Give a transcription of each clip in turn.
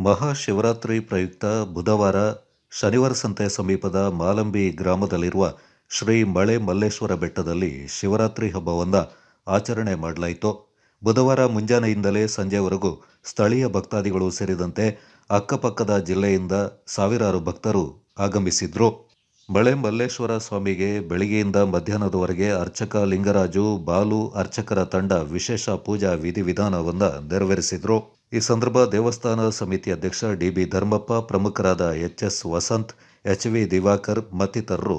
ಮಹಾಶಿವರಾತ್ರಿ ಪ್ರಯುಕ್ತ ಬುಧವಾರ ಶನಿವಾರ ಸಂತೆ ಸಮೀಪದ ಮಾಲಂಬಿ ಗ್ರಾಮದಲ್ಲಿರುವ ಶ್ರೀ ಮಳೆ ಮಲ್ಲೇಶ್ವರ ಬೆಟ್ಟದಲ್ಲಿ ಶಿವರಾತ್ರಿ ಹಬ್ಬವನ್ನು ಆಚರಣೆ ಮಾಡಲಾಯಿತು. ಬುಧವಾರ ಮುಂಜಾನೆಯಿಂದಲೇ ಸಂಜೆವರೆಗೂ ಸ್ಥಳೀಯ ಭಕ್ತಾದಿಗಳು ಸೇರಿದಂತೆ ಅಕ್ಕಪಕ್ಕದ ಜಿಲ್ಲೆಯಿಂದ ಸಾವಿರಾರು ಭಕ್ತರು ಆಗಮಿಸಿದ್ರು. ಮಳೆ ಮಲ್ಲೇಶ್ವರ ಸ್ವಾಮಿಗೆ ಬೆಳಿಗ್ಗೆಯಿಂದ ಮಧ್ಯಾಹ್ನದವರೆಗೆ ಅರ್ಚಕ ಲಿಂಗರಾಜು, ಬಾಲು ಅರ್ಚಕರ ತಂಡ ವಿಶೇಷ ಪೂಜಾ ವಿಧಿವಿಧಾನವನ್ನು ನೆರವೇರಿಸಿದ್ರು. ಈ ಸಂದರ್ಭ ದೇವಸ್ಥಾನ ಸಮಿತಿ ಅಧ್ಯಕ್ಷ ಡಿಬಿ ಧರ್ಮಪ್ಪ, ಪ್ರಮುಖರಾದ H S Vasanth, H V Divakar ಮತ್ತಿತರರು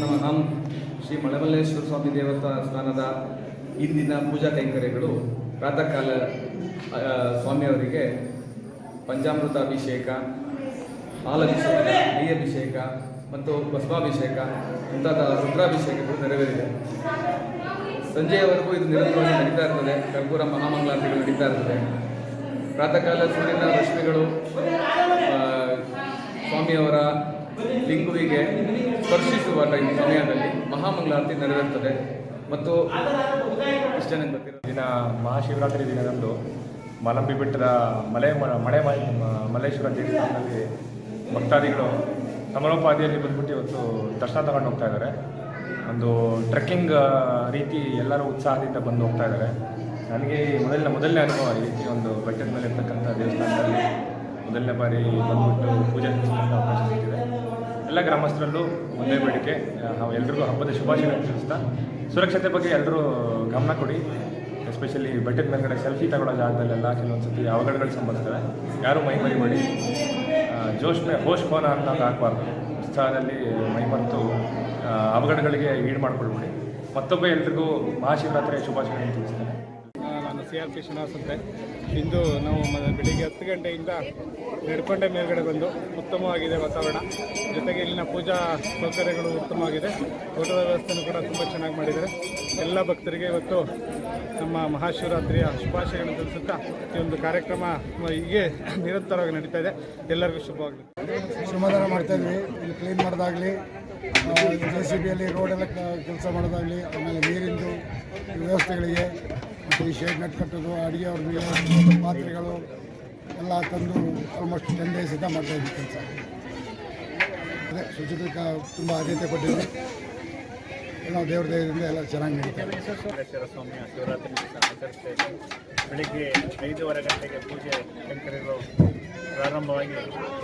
ನಮಃ ಶ್ರೀ ಮಳಮಲ್ಲೇಶ್ವರ ಸ್ವಾಮಿ ದೇವಸ್ಥಾನದ ಇಂದಿನ ಪೂಜಾ ಕೈಂಕರ್ಯಗಳು ಪ್ರಾತಃ ಕಾಲ ಸ್ವಾಮಿಯವರಿಗೆ ಪಂಚಾಮೃತ ಅಭಿಷೇಕ ಹಾಲಭಿಷೇಕ ಅಭಿಷೇಕ ಮತ್ತು ಭಸ್ಮಾಭಿಷೇಕ ಮುಂತಾದ ರುದ್ರಾಭಿಷೇಕಗಳು ನೆರವೇರಿದೆ. ಸಂಜೆಯವರೆಗೂ ಇದು ನಿರಂತರವಾಗಿ ನಡೀತಾ ಇರ್ತದೆ. ಕರ್ಪೂರ ಮಹಾಮಂಗಳಾರತಿಗಳು ನಡೀತಾ ಇರ್ತದೆ. ಪ್ರಾತಃ ಕಾಲ ಸೂರ್ಯನ ರಶ್ಮಿಗಳು ಸ್ವಾಮಿಯವರ ಲಿಂಗುವಿಗೆ ಸ್ಪರ್ಶಿಸುವ ಟೈಮ್ ಸಮಯದಲ್ಲಿ ಮಹಾಮಂಗಳಾರತಿ ನೆರವೇರುತ್ತದೆ ಮತ್ತು ದಿನ ಮಹಾಶಿವರಾತ್ರಿ ದಿನದಂದು ಮಲಂಬಿ ಬೆಟ್ಟದ ಮಲೆ ಮಳೆ ಮಲ್ಲೇಶ್ವರ ದೇವಸ್ಥಾನದಲ್ಲಿ ಭಕ್ತಾದಿಗಳು ಸಮರೋಪಾದಿಯಲ್ಲಿ ಬಂದ್ಬಿಟ್ಟು ಇವತ್ತು ದರ್ಶನ ತಗೊಂಡು ಹೋಗ್ತಾ ಇದ್ದಾರೆ. ಒಂದು ಟ್ರೆಕ್ಕಿಂಗ್ ರೀತಿ ಎಲ್ಲರೂ ಉತ್ಸಾಹದಿಂದ ಬಂದು ಹೋಗ್ತಾ ಇದ್ದಾರೆ. ನನಗೆ ಈ ಮೊದಲನೇ ಮೊದಲನೇ ಅನುಭವ ಈ ರೀತಿ ಒಂದು ಬೆಟ್ಟದ ಮೇಲೆ ಇರ್ತಕ್ಕಂಥ ದೇವಸ್ಥಾನದಲ್ಲಿ ಮೊದಲನೇ ಬಾರಿ ಬಂದ್ಬಿಟ್ಟು ಪೂಜೆ ಸಲ್ಲಿಸೋಕ್ಕೆ ಅವಕಾಶ ಸಿಕ್ಕಿದೆ. ಎಲ್ಲ ಗ್ರಾಮಸ್ಥರಲ್ಲೂ ಒಂದೇ ಬೇಡಿಕೆ, ನಾವು ಎಲ್ರಿಗೂ ಹಬ್ಬದ ಶುಭಾಶಯ ತಿಳಿಸ್ತಾ, ಸುರಕ್ಷತೆ ಬಗ್ಗೆ ಎಲ್ಲರೂ ಗಮನ ಕೊಡಿ. ಎಸ್ಪೆಷಲಿ ಬೆಟ್ಟದ ಮೇಲ್ಗಡೆ ಸೆಲ್ಫಿ ತಗೊಳ್ಳೋ ಜಾಗದಲ್ಲೆಲ್ಲ ಕೆಲವೊಂದು ಸತಿ ಅವಘಡಗಳು ಸಂಭವಿಸ್ತವೆ. ಯಾರೂ ಮೈ ಮರಿ ಮಾಡಿ ಜೋಶ್ ಮೇ ಹೋಶ್ ಕೋನ ಅಂತ ಹಾಕಬಾರ್ದು. ಉತ್ಸಾಹದಲ್ಲಿ ಮೈ ಮರೆತು ಅವಘಡಗಳಿಗೆ ಈಡು ಮಾಡ್ಕೊಳ್ಬೇಡಿ. ಮತ್ತೊಬ್ಬ ಎಲ್ರಿಗೂ ಮಹಾಶಿವರಾತ್ರಿಯ ಶುಭಾಶಯಗಳನ್ನು ತಿಳಿಸ್ತೇನೆ. ಸಿ ಆರ್ ಪಿ ಶ್ರೀನಿವಾಸ್ ಅಂತೆ ಇಂದು ನಾವು ಬೆಳಿಗ್ಗೆ ಹತ್ತು ಗಂಟೆಯಿಂದ ನಡ್ಕೊಂಡೆ ಮೇಲ್ಗಡೆ ಬಂದು ಉತ್ತಮವಾಗಿದೆ ವಾತಾವರಣ. ಜೊತೆಗೆ ಇಲ್ಲಿನ ಪೂಜಾ ಸೌಕರ್ಯಗಳು ಉತ್ತಮವಾಗಿದೆ. ಊಟದ ವ್ಯವಸ್ಥೆನೂ ಕೂಡ ತುಂಬ ಚೆನ್ನಾಗಿ ಮಾಡಿದ್ದಾರೆ. ಎಲ್ಲ ಭಕ್ತರಿಗೆ ಇವತ್ತು ನಮ್ಮ ಮಹಾಶಿವರಾತ್ರಿಯ ಶುಭಾಶಯಗಳನ್ನು ತಿಳಿಸುತ್ತಾ ಈ ಒಂದು ಕಾರ್ಯಕ್ರಮ ಹೀಗೆ ನಿರಂತರವಾಗಿ ನಡೀತಾ ಇದೆ. ಎಲ್ಲರಿಗೂ ಶುಭವಾಗಲಿ. ಶ್ರಮದಾನ ಮಾಡ್ತಾ ಇದ್ವಿ. ಇಲ್ಲಿ ಕ್ಲೀನ್ ಮಾಡೋದಾಗಲಿ. ಜೆ ಸಿ ಬಿಯಲ್ಲಿ ರೋಡೆಲ್ಲ ಕೆಲಸ ಮಾಡೋದಾಗಲಿ. ಆಮೇಲೆ ನೀರಿಂದು ವ್ಯವಸ್ಥೆಗಳಿಗೆ ಮತ್ತು ಈ ಶೇಡ್ ನೆಟ್ ಕಟ್ಟೋದು ಅಡುಗೆ ಅವ್ರಿಗೆ ಪಾತ್ರೆಗಳು ಎಲ್ಲ ತಂದು ಆಲ್ಮೋಸ್ಟ್ ಟೆನ್ ಡೇಸಿಂದ ಮಾಡ್ತಾ ಇದ್ದೀವಿ ಕೆಲಸ. ಅದೇ, ಶುಚಿತ್ವಕ್ಕೆ ತುಂಬ ಆದ್ಯತೆ ಕೊಟ್ಟಿದ್ವಿ ನಾವು ದೇವ್ರ ದೇವರಿಂದ ಎಲ್ಲ ಚೆನ್ನಾಗಿ ನಡೀತಾ ಇದೆ. ಮಲ್ಲೇಶ್ವರ ಸ್ವಾಮಿಯ ಬೆಳಿಗ್ಗೆ ಐದೂವರೆ ಗಂಟೆಗೆ ಪೂಜೆ ಕೈಂಕರ್ಯಗಳು ಪ್ರಾರಂಭವಾಗಿ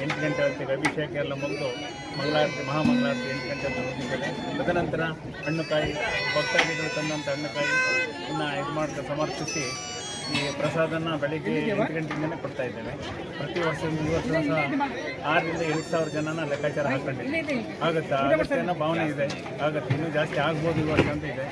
ಎಂಟು ಗಂಟೆ ಹೊತ್ತಿಗೆ ಅಭಿಷೇಕ ಎಲ್ಲ ಮುಗಿದು ಮಂಗಳಾರತಿ, ಮಹಾಮಂಗಳಾರತಿ ಎಂಟು ಗಂಟೆ ಮುಗಿದಿದ್ದಾರೆ ತದನಂತರ ಹಣ್ಣುಕಾಯಿ, ಭಕ್ತಾದಿಗಳು ತಂದಂಥ ಹಣ್ಣುಕಾಯಿ ಅನ್ನು ಇದು ಮಾಡ್ತಾ ಸಮರ್ಪಿಸಿ ಈ ಪ್ರಸಾದನ ಬೆಳಗ್ಗೆ ಎಂಟು ಗಂಟೆಯಿಂದಲೇ ಕೊಡ್ತಾ ಇದ್ದೇವೆ. ಪ್ರತಿ ವರ್ಷ ಈ ವರ್ಷ ಸಹ ಆರರಿಂದ ಎರಡು ಸಾವಿರ ಜನನ ಲೆಕ್ಕಾಚಾರ ಹಾಕೊಂಡಿದ್ದೆ ಆಗುತ್ತೆ? ಆಗುತ್ತೆ ಅನ್ನೋ ಭಾವನೆ ಇದೆ. ಆಗುತ್ತೆ. ಇನ್ನೂ ಜಾಸ್ತಿ ಆಗ್ಬೋದು ಈ ವರ್ಷ ಅಂತ ಇದೆ.